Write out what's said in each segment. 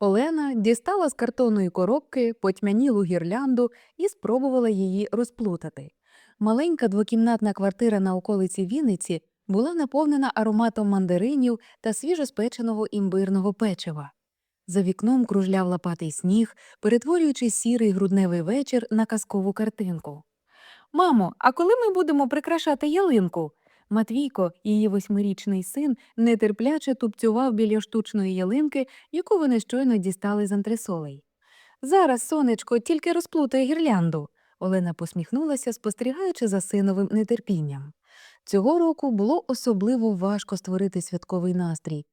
Олена дістала з картонної коробки потьмянілу гірлянду і спробувала її розплутати. Маленька двокімнатна квартира на околиці Вінниці була наповнена ароматом мандаринів та свіжоспеченого імбирного печива. За вікном кружляв лопатий сніг, перетворюючи сірий грудневий вечір на казкову картинку. Мамо, а коли ми будемо прикрашати ялинку? Матвійко, її восьмирічний син, нетерпляче тупцював біля штучної ялинки, яку вони щойно дістали з антресолей. Зараз, сонечко, тільки розплутай гірлянду. Олена посміхнулася, спостерігаючи за синовим нетерпінням. Цього року було особливо важко створити святковий настрій.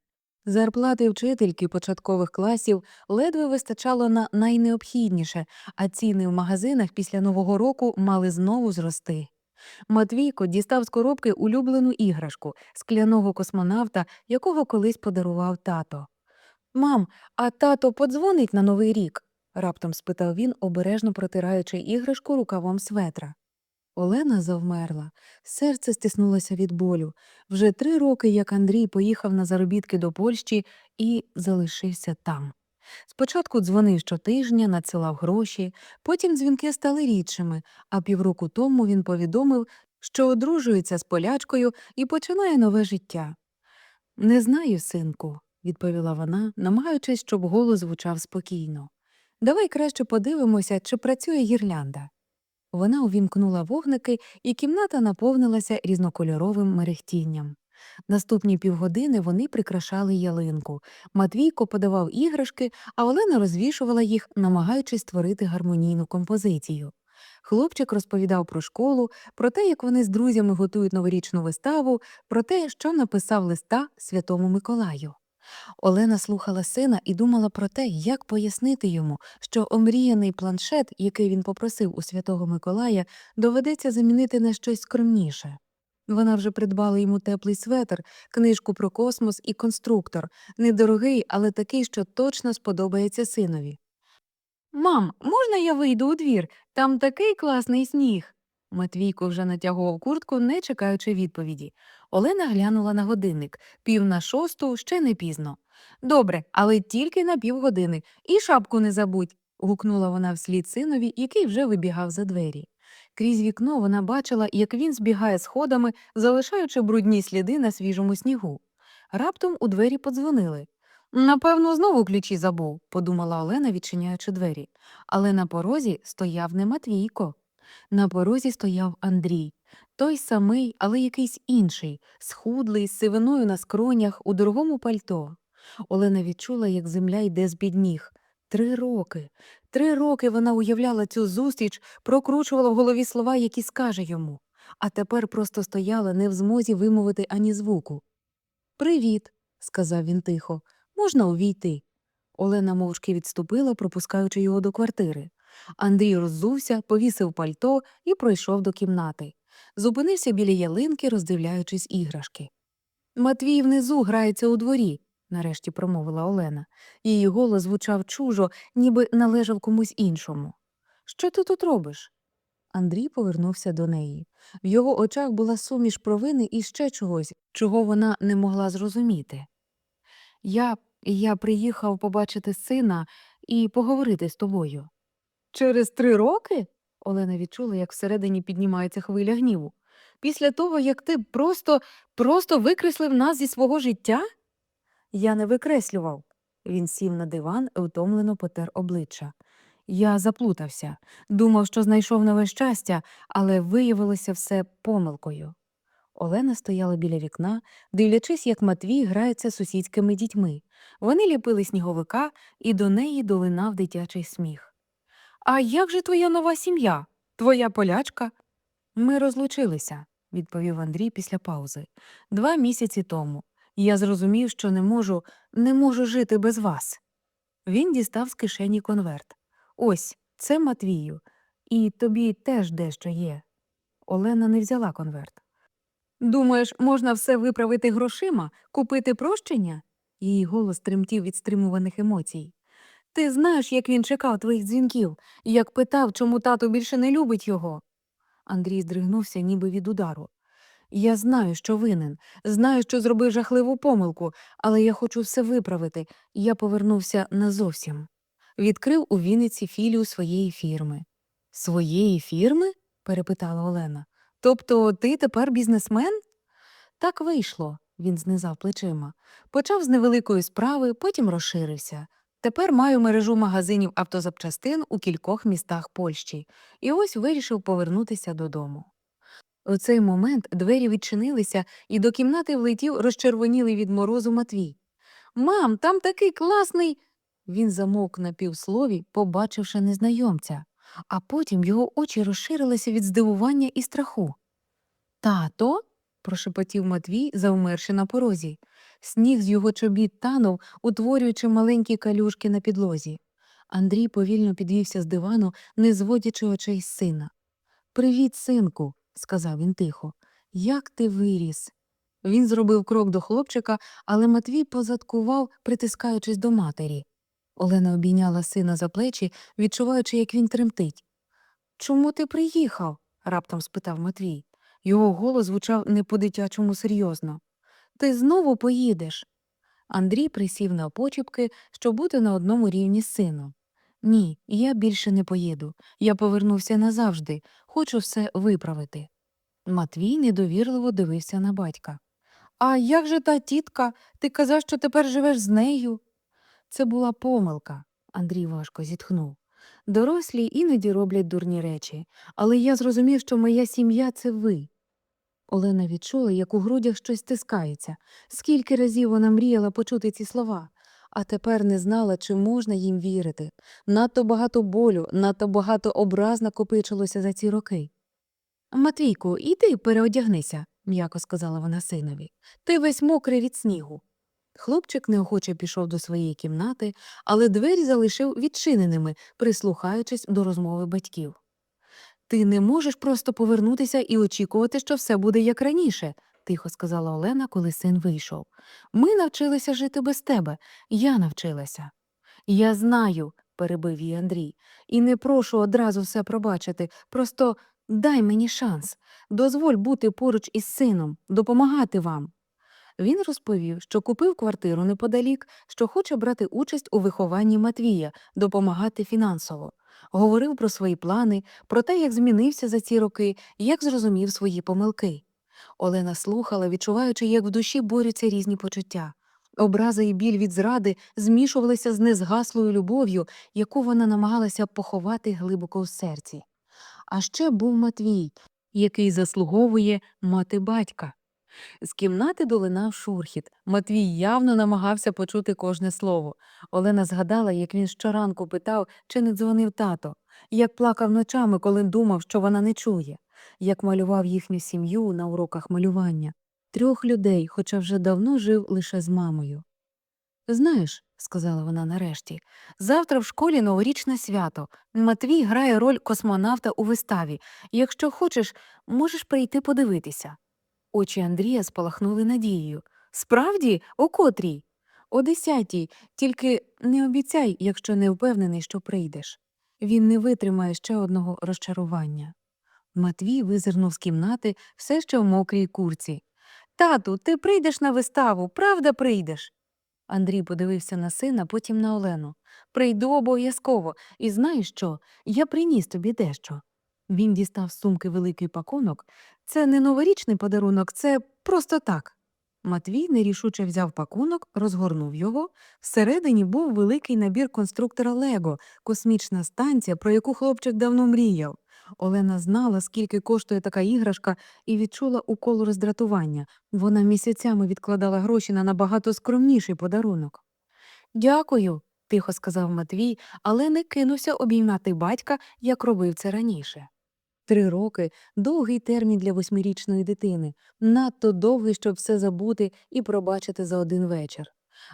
Зарплати вчительки початкових класів ледве вистачало на найнеобхідніше, а ціни в магазинах після Нового року мали знову зрости. Матвійко дістав з коробки улюблену іграшку скляного космонавта, якого колись подарував тато. Мам, а тато подзвонить на новий рік? раптом спитав він, обережно протираючи іграшку рукавом светра. Олена завмерла, серце стиснулося від болю. Вже три роки, як Андрій поїхав на заробітки до Польщі і залишився там. Спочатку дзвонив щотижня, надсилав гроші, потім дзвінки стали рідшими, а півроку тому він повідомив, що одружується з полячкою і починає нове життя. Не знаю, синку, відповіла вона, намагаючись, щоб голос звучав спокійно. Давай краще подивимося, чи працює гірлянда. Вона увімкнула вогники, і кімната наповнилася різнокольоровим мерехтінням. Наступні півгодини вони прикрашали ялинку. Матвійко подавав іграшки, а Олена розвішувала їх, намагаючись створити гармонійну композицію. Хлопчик розповідав про школу, про те, як вони з друзями готують новорічну виставу, про те, що написав листа Святому Миколаю. Олена слухала сина і думала про те, як пояснити йому, що омріяний планшет, який він попросив у святого Миколая, доведеться замінити на щось скромніше. Вона вже придбала йому теплий светр, книжку про космос і конструктор, недорогий, але такий, що точно сподобається синові. Мам, можна я вийду у двір? Там такий класний сніг. Матвійко вже натягував куртку, не чекаючи відповіді. Олена глянула на годинник пів на шосту ще не пізно. Добре, але тільки на півгодини. І шапку не забудь. гукнула вона вслід синові, який вже вибігав за двері. Крізь вікно вона бачила, як він збігає сходами, залишаючи брудні сліди на свіжому снігу. Раптом у двері подзвонили. Напевно, знову ключі забув, подумала Олена, відчиняючи двері. Але на порозі стояв не Матвійко. На порозі стояв Андрій, той самий, але якийсь інший, схудлий, з сивиною на скронях, у дорогому пальто. Олена відчула, як земля йде з під ніг. Три роки. Три роки вона уявляла цю зустріч, прокручувала в голові слова, які скаже йому, а тепер просто стояла не в змозі вимовити ані звуку. Привіт, сказав він тихо. Можна увійти? Олена мовчки відступила, пропускаючи його до квартири. Андрій роззувся, повісив пальто і пройшов до кімнати. Зупинився біля ялинки, роздивляючись іграшки. Матвій внизу грається у дворі, нарешті промовила Олена. Її голос звучав чужо, ніби належав комусь іншому. Що ти тут робиш? Андрій повернувся до неї. В його очах була суміш провини і ще чогось, чого вона не могла зрозуміти. Я, я приїхав побачити сина і поговорити з тобою. Через три роки? Олена відчула, як всередині піднімається хвиля гніву. Після того, як ти просто, просто викреслив нас зі свого життя? Я не викреслював. Він сів на диван і втомлено потер обличчя. Я заплутався, думав, що знайшов нове щастя, але виявилося все помилкою. Олена стояла біля вікна, дивлячись, як Матвій грається з сусідськими дітьми. Вони ліпили сніговика, і до неї долинав дитячий сміх. А як же твоя нова сім'я? Твоя полячка? Ми розлучилися, відповів Андрій після паузи. Два місяці тому. Я зрозумів, що не можу, не можу жити без вас. Він дістав з кишені конверт. Ось, це Матвію, і тобі теж дещо є. Олена не взяла конверт. Думаєш, можна все виправити грошима, купити прощення? Її голос тремтів від стримуваних емоцій. Ти знаєш, як він чекав твоїх дзвінків, як питав, чому тато більше не любить його. Андрій здригнувся, ніби від удару. Я знаю, що винен, знаю, що зробив жахливу помилку, але я хочу все виправити. Я повернувся назовсім. Відкрив у Вінниці філію своєї фірми. Своєї фірми? перепитала Олена. Тобто ти тепер бізнесмен? Так вийшло, він знизав плечима. Почав з невеликої справи, потім розширився. Тепер маю мережу магазинів автозапчастин у кількох містах Польщі, і ось вирішив повернутися додому. У цей момент двері відчинилися, і до кімнати влетів розчервонілий від морозу Матвій. Мам, там такий класний. Він замовк на півслові, побачивши незнайомця, а потім його очі розширилися від здивування і страху. Тато? прошепотів Матвій, завмерши на порозі. Сніг з його чобіт танув, утворюючи маленькі калюшки на підлозі. Андрій повільно підвівся з дивану, не зводячи очей з сина. Привіт, синку, сказав він тихо. Як ти виріс? Він зробив крок до хлопчика, але Матвій позадкував, притискаючись до матері. Олена обійняла сина за плечі, відчуваючи, як він тремтить. Чому ти приїхав? раптом спитав Матвій. Його голос звучав не по-дитячому серйозно. Ти знову поїдеш. Андрій присів на почіпки, щоб бути на одному рівні з сином. Ні, я більше не поїду. Я повернувся назавжди, хочу все виправити. Матвій недовірливо дивився на батька. А як же та тітка? Ти казав, що тепер живеш з нею? Це була помилка, Андрій важко зітхнув. Дорослі іноді роблять дурні речі, але я зрозумів, що моя сім'я це ви. Олена відчула, як у грудях щось стискається. Скільки разів вона мріяла почути ці слова, а тепер не знала, чи можна їм вірити. Надто багато болю, надто багато образ накопичилося за ці роки. Матвійку, іди переодягнися, м'яко сказала вона синові. Ти весь мокрий від снігу. Хлопчик неохоче пішов до своєї кімнати, але двері залишив відчиненими, прислухаючись до розмови батьків. Ти не можеш просто повернутися і очікувати, що все буде як раніше, тихо сказала Олена, коли син вийшов. Ми навчилися жити без тебе. Я навчилася. Я знаю, перебив її Андрій, і не прошу одразу все пробачити. Просто дай мені шанс. Дозволь бути поруч із сином, допомагати вам. Він розповів, що купив квартиру неподалік, що хоче брати участь у вихованні Матвія, допомагати фінансово. Говорив про свої плани, про те, як змінився за ці роки, як зрозумів свої помилки. Олена слухала, відчуваючи, як в душі борються різні почуття. Образа і біль від зради змішувалися з незгаслою любов'ю, яку вона намагалася поховати глибоко в серці. А ще був Матвій, який заслуговує мати батька. З кімнати долинав шурхіт. Матвій явно намагався почути кожне слово. Олена згадала, як він щоранку питав, чи не дзвонив тато, як плакав ночами, коли думав, що вона не чує, як малював їхню сім'ю на уроках малювання. Трьох людей, хоча вже давно жив лише з мамою. Знаєш, сказала вона нарешті, завтра в школі новорічне свято. Матвій грає роль космонавта у виставі. Якщо хочеш, можеш прийти подивитися. Очі Андрія спалахнули надією. Справді, о котрій? О десятій, тільки не обіцяй, якщо не впевнений, що прийдеш. Він не витримає ще одного розчарування. Матвій визирнув з кімнати все ще в мокрій курці. Тату, ти прийдеш на виставу, правда прийдеш? Андрій подивився на сина, потім на Олену. Прийду обов'язково, і знаєш що? Я приніс тобі дещо. Він дістав з сумки великий пакунок. Це не новорічний подарунок, це просто так. Матвій нерішуче взяв пакунок, розгорнув його. Всередині був великий набір конструктора Лего, космічна станція, про яку хлопчик давно мріяв. Олена знала, скільки коштує така іграшка, і відчула укол роздратування. Вона місяцями відкладала гроші на набагато скромніший подарунок. Дякую, тихо сказав Матвій, але не кинувся обіймати батька, як робив це раніше. Три роки довгий термін для восьмирічної дитини, надто довгий, щоб все забути і пробачити за один вечір.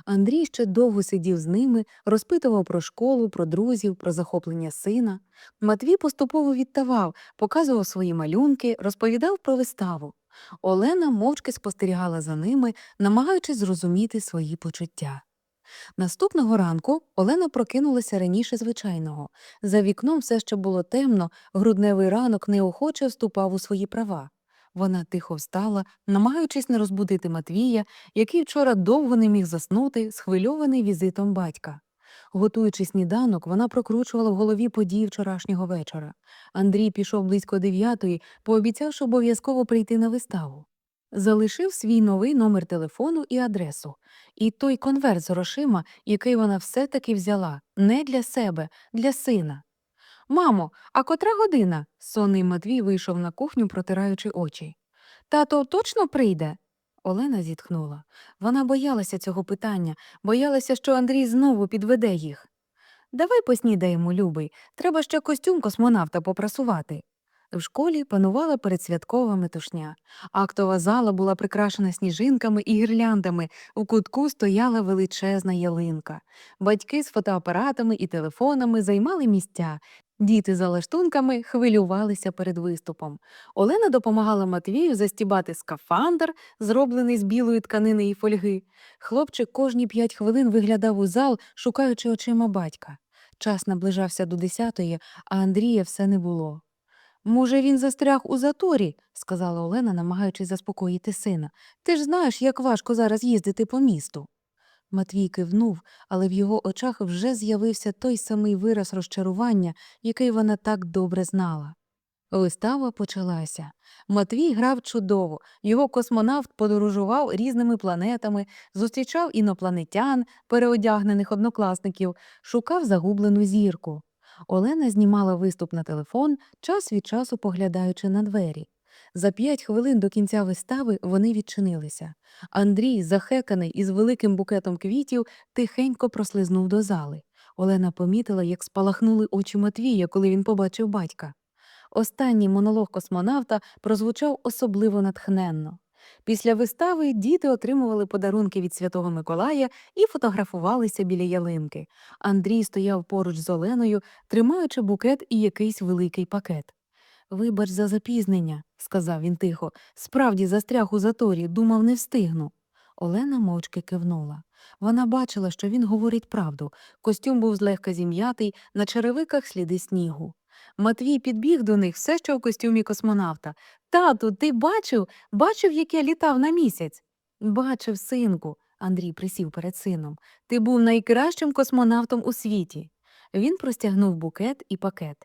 Андрій ще довго сидів з ними, розпитував про школу, про друзів, про захоплення сина. Матвій поступово відтавав, показував свої малюнки, розповідав про виставу. Олена мовчки спостерігала за ними, намагаючись зрозуміти свої почуття. Наступного ранку Олена прокинулася раніше звичайного. За вікном все ще було темно, грудневий ранок неохоче вступав у свої права. Вона тихо встала, намагаючись не розбудити Матвія, який вчора довго не міг заснути, схвильований візитом батька. Готуючи сніданок, вона прокручувала в голові події вчорашнього вечора. Андрій пішов близько дев'ятої, пообіцявши обов'язково прийти на виставу. Залишив свій новий номер телефону і адресу, і той конверт з грошима, який вона все-таки взяла, не для себе, для сина. Мамо, а котра година? сонний Матвій вийшов на кухню, протираючи очі. Тато точно прийде? Олена зітхнула. Вона боялася цього питання, боялася, що Андрій знову підведе їх. Давай поснідаємо, любий, треба ще костюм космонавта попрасувати. В школі панувала передсвяткова метушня. Актова зала була прикрашена сніжинками і гірляндами, у кутку стояла величезна ялинка. Батьки з фотоапаратами і телефонами займали місця. Діти за лаштунками хвилювалися перед виступом. Олена допомагала Матвію застібати скафандр, зроблений з білої тканини і фольги. Хлопчик кожні п'ять хвилин виглядав у зал, шукаючи очима батька. Час наближався до десятої, а Андрія все не було. Може, він застряг у заторі, сказала Олена, намагаючись заспокоїти сина. Ти ж знаєш, як важко зараз їздити по місту. Матвій кивнув, але в його очах вже з'явився той самий вираз розчарування, який вона так добре знала. Вистава почалася. Матвій грав чудово, його космонавт подорожував різними планетами, зустрічав інопланетян, переодягнених однокласників, шукав загублену зірку. Олена знімала виступ на телефон, час від часу поглядаючи на двері. За п'ять хвилин до кінця вистави вони відчинилися. Андрій, захеканий із великим букетом квітів, тихенько прослизнув до зали. Олена помітила, як спалахнули очі Матвія, коли він побачив батька. Останній монолог космонавта прозвучав особливо натхненно. Після вистави діти отримували подарунки від Святого Миколая і фотографувалися біля ялинки. Андрій стояв поруч з Оленою, тримаючи букет і якийсь великий пакет. Вибач за запізнення, сказав він тихо. Справді застряг у заторі, думав, не встигну. Олена мовчки кивнула. Вона бачила, що він говорить правду. Костюм був злегка зім'ятий, на черевиках сліди снігу. Матвій підбіг до них все ще у костюмі космонавта. Тату, ти бачив? Бачив, як я літав на місяць? Бачив, синку. Андрій присів перед сином. Ти був найкращим космонавтом у світі. Він простягнув букет і пакет.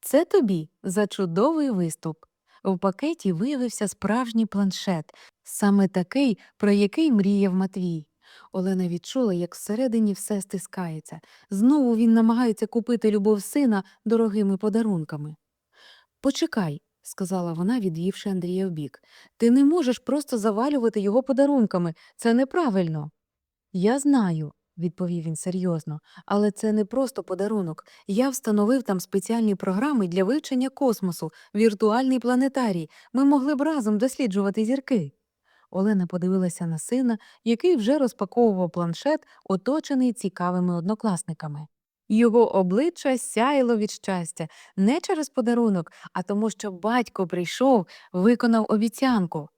Це тобі за чудовий виступ. В пакеті виявився справжній планшет, саме такий, про який мріяв Матвій. Олена відчула, як всередині все стискається. Знову він намагається купити любов сина дорогими подарунками. Почекай, сказала вона, відвівши Андрія вбік. Ти не можеш просто завалювати його подарунками. Це неправильно. Я знаю, відповів він серйозно, але це не просто подарунок. Я встановив там спеціальні програми для вивчення космосу, віртуальний планетарій. Ми могли б разом досліджувати зірки. Олена подивилася на сина, який вже розпаковував планшет, оточений цікавими однокласниками. Його обличчя сяїло від щастя не через подарунок, а тому, що батько прийшов, виконав обіцянку.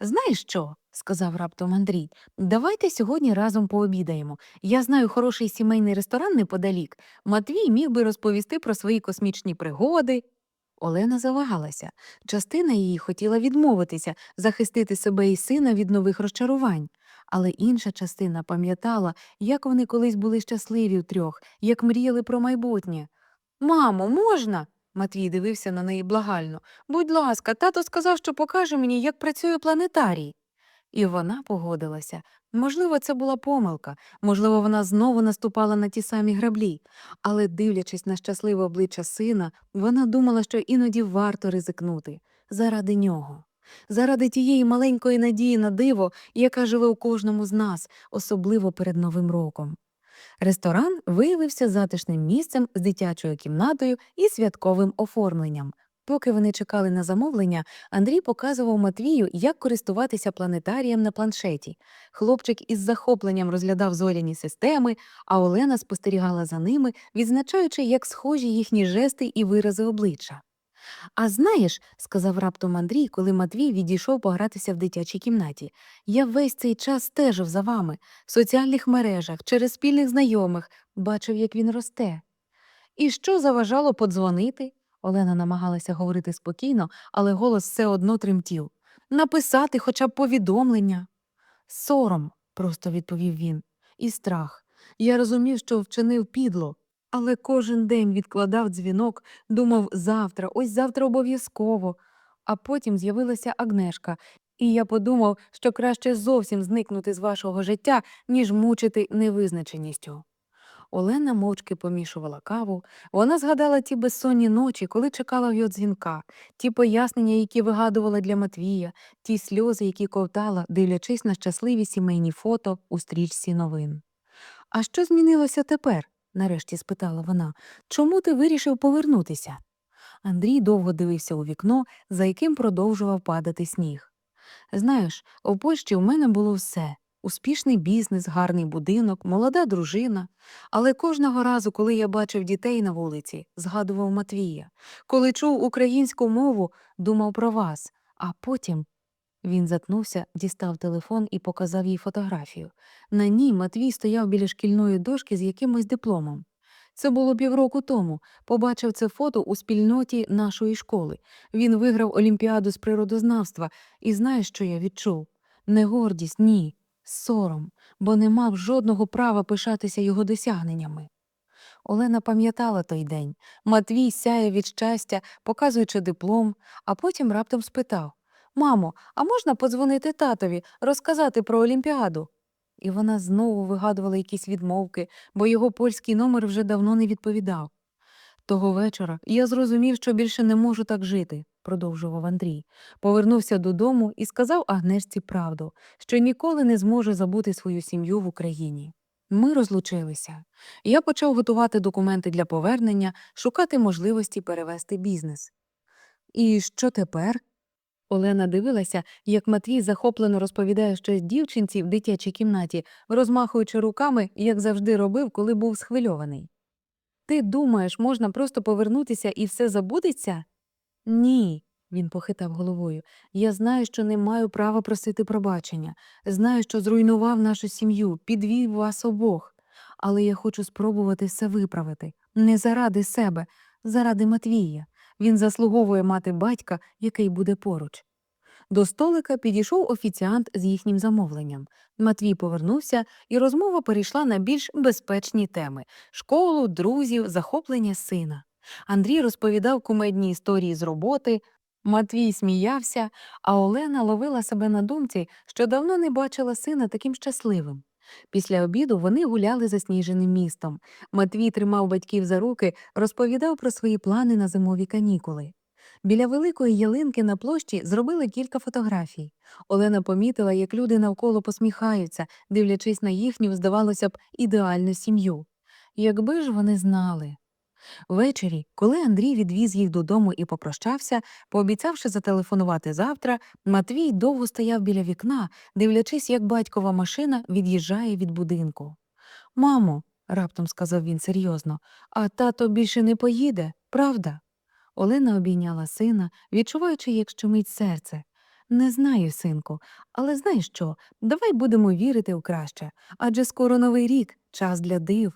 Знаєш що? Сказав раптом Андрій. Давайте сьогодні разом пообідаємо. Я знаю хороший сімейний ресторан неподалік. Матвій міг би розповісти про свої космічні пригоди. Олена завагалася. Частина її хотіла відмовитися, захистити себе і сина від нових розчарувань. Але інша частина пам'ятала, як вони колись були щасливі втрьох, як мріяли про майбутнє. Мамо, можна? Матвій дивився на неї благально. Будь ласка, тато сказав, що покаже мені, як працює планетарій. І вона погодилася. Можливо, це була помилка, можливо, вона знову наступала на ті самі граблі, але, дивлячись на щасливе обличчя сина, вона думала, що іноді варто ризикнути заради нього, заради тієї маленької надії на диво, яка живе у кожному з нас, особливо перед Новим роком. Ресторан виявився затишним місцем з дитячою кімнатою і святковим оформленням. Поки вони чекали на замовлення, Андрій показував Матвію, як користуватися планетарієм на планшеті. Хлопчик із захопленням розглядав зоряні системи, а Олена спостерігала за ними, відзначаючи, як схожі їхні жести і вирази обличчя. А знаєш, сказав раптом Андрій, коли Матвій відійшов погратися в дитячій кімнаті, я весь цей час стежив за вами в соціальних мережах, через спільних знайомих, бачив, як він росте. І що заважало подзвонити? Олена намагалася говорити спокійно, але голос все одно тремтів. написати хоча б повідомлення. Сором, просто відповів він, і страх. Я розумів, що вчинив підло, але кожен день відкладав дзвінок, думав завтра, ось завтра обов'язково. А потім з'явилася Агнешка, і я подумав, що краще зовсім зникнути з вашого життя, ніж мучити невизначеністю. Олена мовчки помішувала каву. Вона згадала ті безсонні ночі, коли чекала його дзвінка, ті пояснення, які вигадувала для Матвія, ті сльози, які ковтала, дивлячись на щасливі сімейні фото у стрічці новин. А що змінилося тепер? нарешті спитала вона. Чому ти вирішив повернутися? Андрій довго дивився у вікно, за яким продовжував падати сніг. Знаєш, у Польщі у мене було все успішний бізнес, гарний будинок, молода дружина. Але кожного разу, коли я бачив дітей на вулиці, згадував Матвія. Коли чув українську мову, думав про вас. А потім він затнувся, дістав телефон і показав їй фотографію. На ній Матвій стояв біля шкільної дошки з якимось дипломом. Це було півроку тому. Побачив це фото у спільноті нашої школи. Він виграв олімпіаду з природознавства, і знаєш, що я відчув? Не гордість, ні, сором, бо не мав жодного права пишатися його досягненнями. Олена пам'ятала той день. Матвій сяє від щастя, показуючи диплом, а потім раптом спитав Мамо, а можна подзвонити татові, розказати про Олімпіаду? І вона знову вигадувала якісь відмовки, бо його польський номер вже давно не відповідав. Того вечора я зрозумів, що більше не можу так жити, продовжував Андрій. Повернувся додому і сказав Агнешці правду, що ніколи не зможе забути свою сім'ю в Україні. Ми розлучилися. Я почав готувати документи для повернення, шукати можливості перевести бізнес. І що тепер? Олена дивилася, як Матвій захоплено розповідає щось дівчинці в дитячій кімнаті, розмахуючи руками, як завжди робив, коли був схвильований. Ти думаєш, можна просто повернутися і все забудеться? Ні, він похитав головою. Я знаю, що не маю права просити пробачення. Знаю, що зруйнував нашу сім'ю, підвів вас обох. Але я хочу спробувати все виправити. Не заради себе, заради Матвія. Він заслуговує мати батька, який буде поруч. До столика підійшов офіціант з їхнім замовленням. Матвій повернувся, і розмова перейшла на більш безпечні теми школу, друзів, захоплення сина. Андрій розповідав кумедні історії з роботи. Матвій сміявся, а Олена ловила себе на думці, що давно не бачила сина таким щасливим. Після обіду вони гуляли засніженим містом. Матвій тримав батьків за руки, розповідав про свої плани на зимові канікули. Біля великої ялинки на площі зробили кілька фотографій. Олена помітила, як люди навколо посміхаються, дивлячись на їхню, здавалося б, ідеальну сім'ю. Якби ж вони знали. Ввечері, коли Андрій відвіз їх додому і попрощався, пообіцявши зателефонувати завтра, Матвій довго стояв біля вікна, дивлячись, як батькова машина від'їжджає від будинку. Мамо, раптом сказав він серйозно, а тато більше не поїде, правда? Олена обійняла сина, відчуваючи, як щемить серце. Не знаю, синку, але знаєш що? Давай будемо вірити у краще, адже скоро новий рік, час для див.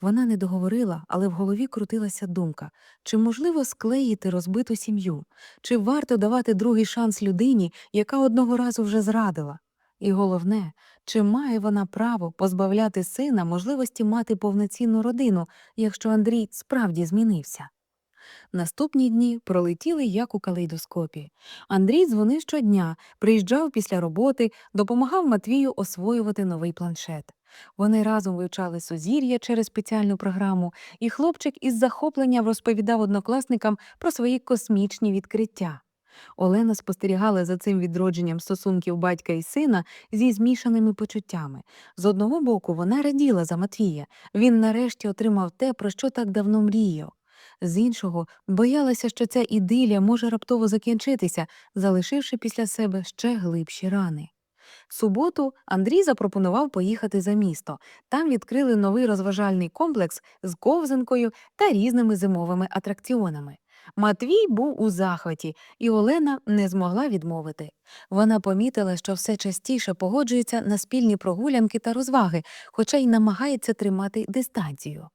Вона не договорила, але в голові крутилася думка чи можливо склеїти розбиту сім'ю, чи варто давати другий шанс людині, яка одного разу вже зрадила. І головне, чи має вона право позбавляти сина можливості мати повноцінну родину, якщо Андрій справді змінився. Наступні дні пролетіли як у калейдоскопі. Андрій дзвонив щодня, приїжджав після роботи, допомагав Матвію освоювати новий планшет. Вони разом вивчали сузір'я через спеціальну програму, і хлопчик із захопленням розповідав однокласникам про свої космічні відкриття. Олена спостерігала за цим відродженням стосунків батька і сина зі змішаними почуттями. З одного боку, вона раділа за Матвія. Він нарешті отримав те, про що так давно мріяв. З іншого, боялася, що ця ідилія може раптово закінчитися, залишивши після себе ще глибші рани. Суботу Андрій запропонував поїхати за місто. Там відкрили новий розважальний комплекс з ковзанкою та різними зимовими атракціонами. Матвій був у захваті, і Олена не змогла відмовити. Вона помітила, що все частіше погоджується на спільні прогулянки та розваги, хоча й намагається тримати дистанцію.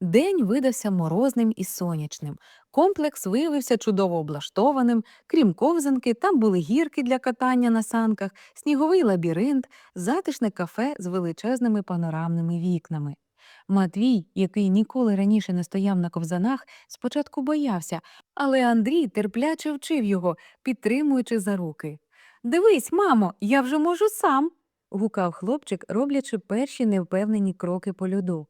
День видався морозним і сонячним. Комплекс виявився чудово облаштованим. Крім ковзанки, там були гірки для катання на санках, сніговий лабіринт, затишне кафе з величезними панорамними вікнами. Матвій, який ніколи раніше не стояв на ковзанах, спочатку боявся, але Андрій терпляче вчив його, підтримуючи за руки. Дивись, мамо, я вже можу сам. гукав хлопчик, роблячи перші невпевнені кроки по льоду.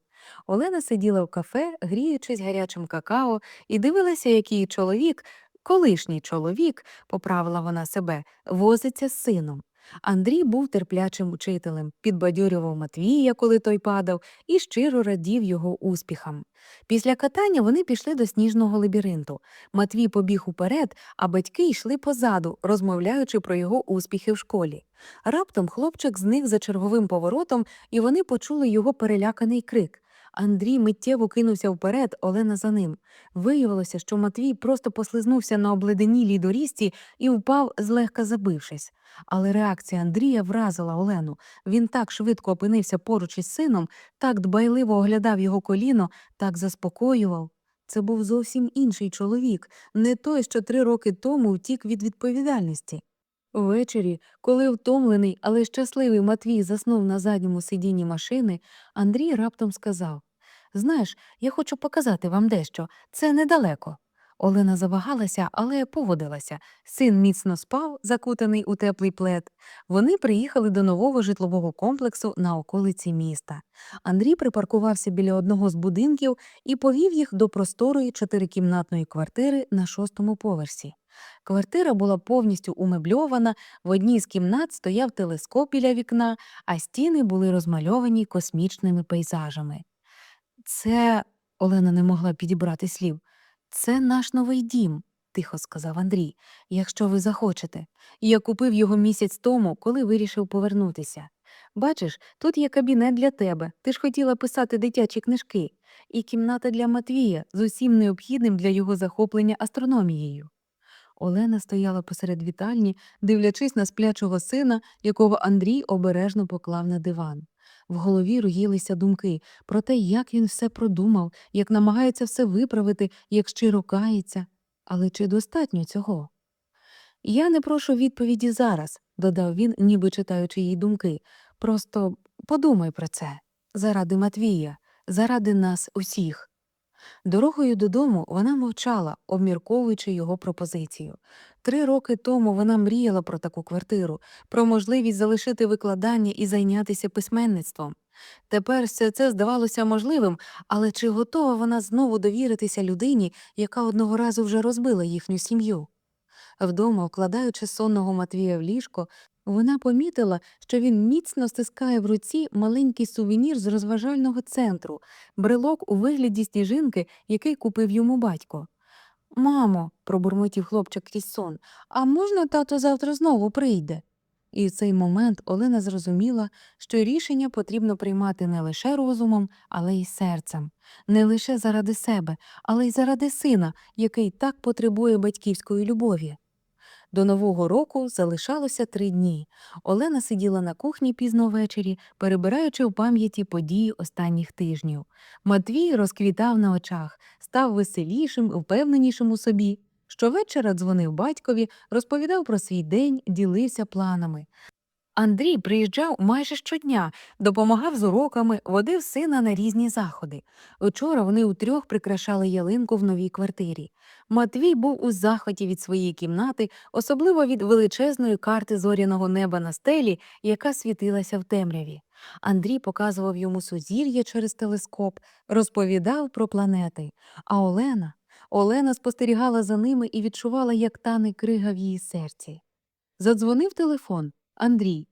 Олена сиділа в кафе, гріючись гарячим какао, і дивилася, як її чоловік, колишній чоловік, поправила вона себе, возиться з сином. Андрій був терплячим учителем, підбадьорював Матвія, коли той падав, і щиро радів його успіхам. Після катання вони пішли до сніжного лабіринту. Матвій побіг уперед, а батьки йшли позаду, розмовляючи про його успіхи в школі. Раптом хлопчик зник за черговим поворотом, і вони почули його переляканий крик. Андрій миттєво кинувся вперед, Олена за ним. Виявилося, що Матвій просто послизнувся на обледенілій доріжці і впав, злегка забившись. Але реакція Андрія вразила Олену. Він так швидко опинився поруч із сином, так дбайливо оглядав його коліно, так заспокоював. Це був зовсім інший чоловік, не той, що три роки тому втік від відповідальності. Ввечері, коли втомлений, але щасливий Матвій заснув на задньому сидінні машини, Андрій раптом сказав Знаєш, я хочу показати вам дещо. Це недалеко. Олена завагалася, але погодилася. Син міцно спав, закутаний у теплий плед. Вони приїхали до нового житлового комплексу на околиці міста. Андрій припаркувався біля одного з будинків і повів їх до просторої чотирикімнатної квартири на шостому поверсі. Квартира була повністю умебльована, в одній з кімнат стояв телескоп біля вікна, а стіни були розмальовані космічними пейзажами. Це Олена не могла підібрати слів. Це наш новий дім, тихо сказав Андрій, якщо ви захочете. Я купив його місяць тому, коли вирішив повернутися. Бачиш, тут є кабінет для тебе. Ти ж хотіла писати дитячі книжки, і кімната для Матвія з усім необхідним для його захоплення астрономією. Олена стояла посеред вітальні, дивлячись на сплячого сина, якого Андрій обережно поклав на диван. В голові роїлися думки про те, як він все продумав, як намагається все виправити, як щиро кається. Але чи достатньо цього? Я не прошу відповіді зараз, додав він, ніби читаючи її думки. Просто подумай про це заради Матвія, заради нас усіх. Дорогою додому вона мовчала, обмірковуючи його пропозицію. Три роки тому вона мріяла про таку квартиру, про можливість залишити викладання і зайнятися письменництвом. Тепер все це здавалося можливим, але чи готова вона знову довіритися людині, яка одного разу вже розбила їхню сім'ю? Вдома, вкладаючи сонного Матвія в ліжко, вона помітила, що він міцно стискає в руці маленький сувенір з розважального центру, брелок у вигляді сніжинки, який купив йому батько. Мамо, пробурмотів хлопчик крізь сон, а можна тато завтра знову прийде? І в цей момент Олена зрозуміла, що рішення потрібно приймати не лише розумом, але й серцем, не лише заради себе, але й заради сина, який так потребує батьківської любові. До Нового року залишалося три дні. Олена сиділа на кухні пізно ввечері, перебираючи в пам'яті події останніх тижнів. Матвій розквітав на очах, став веселішим, впевненішим у собі. Щовечора дзвонив батькові, розповідав про свій день, ділився планами. Андрій приїжджав майже щодня, допомагав з уроками, водив сина на різні заходи. Учора вони утрьох прикрашали ялинку в новій квартирі. Матвій був у захваті від своєї кімнати, особливо від величезної карти зоряного неба на стелі, яка світилася в темряві. Андрій показував йому сузір'я через телескоп, розповідав про планети. А Олена Олена спостерігала за ними і відчувала, як тане крига в її серці. Задзвонив телефон. Андрій.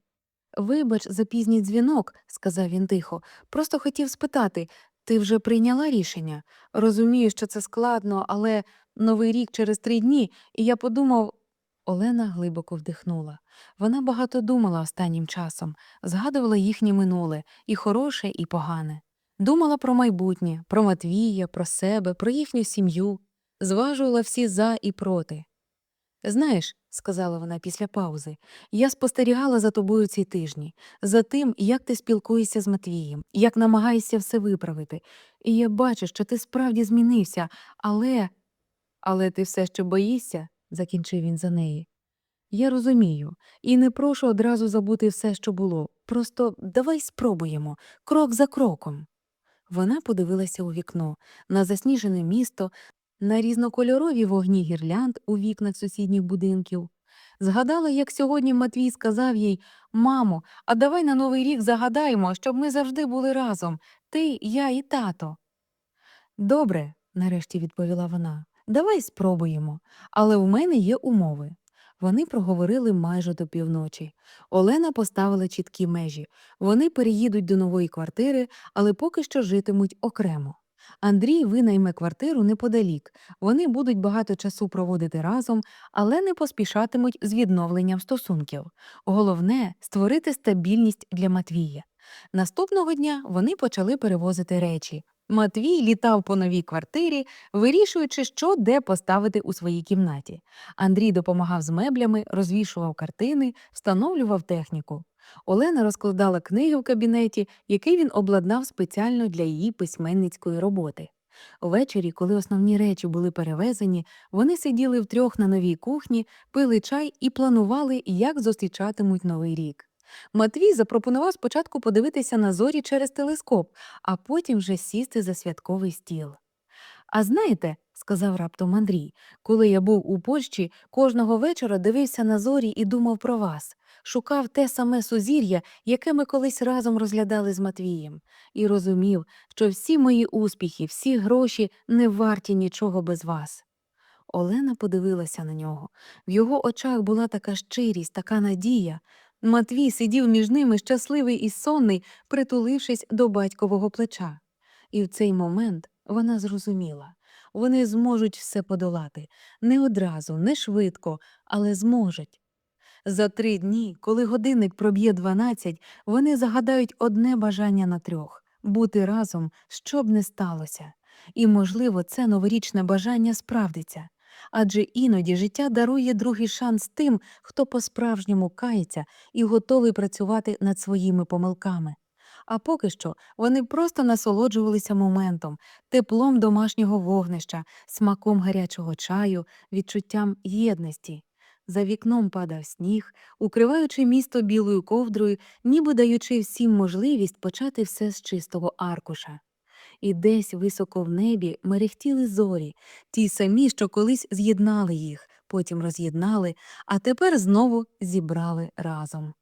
Вибач за пізній дзвінок, сказав він тихо. Просто хотів спитати ти вже прийняла рішення? Розумію, що це складно, але новий рік через три дні, і я подумав. Олена глибоко вдихнула. Вона багато думала останнім часом, згадувала їхнє минуле, і хороше, і погане. Думала про майбутнє, про Матвія, про себе, про їхню сім'ю, зважувала всі за і проти. Знаєш, сказала вона після паузи, я спостерігала за тобою ці тижні, за тим, як ти спілкуєшся з Матвієм, як намагаєшся все виправити. І я бачу, що ти справді змінився, але. Але ти все ще боїшся, закінчив він за неї. Я розумію, і не прошу одразу забути все, що було. Просто давай спробуємо, крок за кроком. Вона подивилася у вікно, на засніжене місто, на різнокольорові вогні гірлянд у вікнах сусідніх будинків. Згадала, як сьогодні Матвій сказав їй Мамо, а давай на новий рік загадаємо, щоб ми завжди були разом ти, я і тато. Добре, нарешті відповіла вона. Давай спробуємо, але у мене є умови. Вони проговорили майже до півночі. Олена поставила чіткі межі. Вони переїдуть до нової квартири, але поки що житимуть окремо. Андрій винайме квартиру неподалік. Вони будуть багато часу проводити разом, але не поспішатимуть з відновленням стосунків. Головне створити стабільність для Матвія. Наступного дня вони почали перевозити речі. Матвій літав по новій квартирі, вирішуючи, що де поставити у своїй кімнаті. Андрій допомагав з меблями, розвішував картини, встановлював техніку. Олена розкладала книги в кабінеті, який він обладнав спеціально для її письменницької роботи. Ввечері, коли основні речі були перевезені, вони сиділи втрьох на новій кухні, пили чай і планували, як зустрічатимуть новий рік. Матвій запропонував спочатку подивитися на зорі через телескоп, а потім вже сісти за святковий стіл. А знаєте, сказав раптом Андрій, коли я був у Польщі, кожного вечора дивився на зорі і думав про вас, шукав те саме сузір'я, яке ми колись разом розглядали з Матвієм, і розумів, що всі мої успіхи, всі гроші не варті нічого без вас. Олена подивилася на нього. В його очах була така щирість, така надія. Матвій сидів між ними щасливий і сонний, притулившись до батькового плеча. І в цей момент вона зрозуміла вони зможуть все подолати не одразу, не швидко, але зможуть. За три дні, коли годинник проб'є дванадцять, вони загадають одне бажання на трьох бути разом, що б не сталося. І, можливо, це новорічне бажання справдиться. Адже іноді життя дарує другий шанс тим, хто по-справжньому кається і готовий працювати над своїми помилками. А поки що вони просто насолоджувалися моментом, теплом домашнього вогнища, смаком гарячого чаю, відчуттям єдності. За вікном падав сніг, укриваючи місто білою ковдрою, ніби даючи всім можливість почати все з чистого аркуша. І десь високо в небі мерехтіли зорі, ті самі, що колись з'єднали їх, потім роз'єднали, а тепер знову зібрали разом.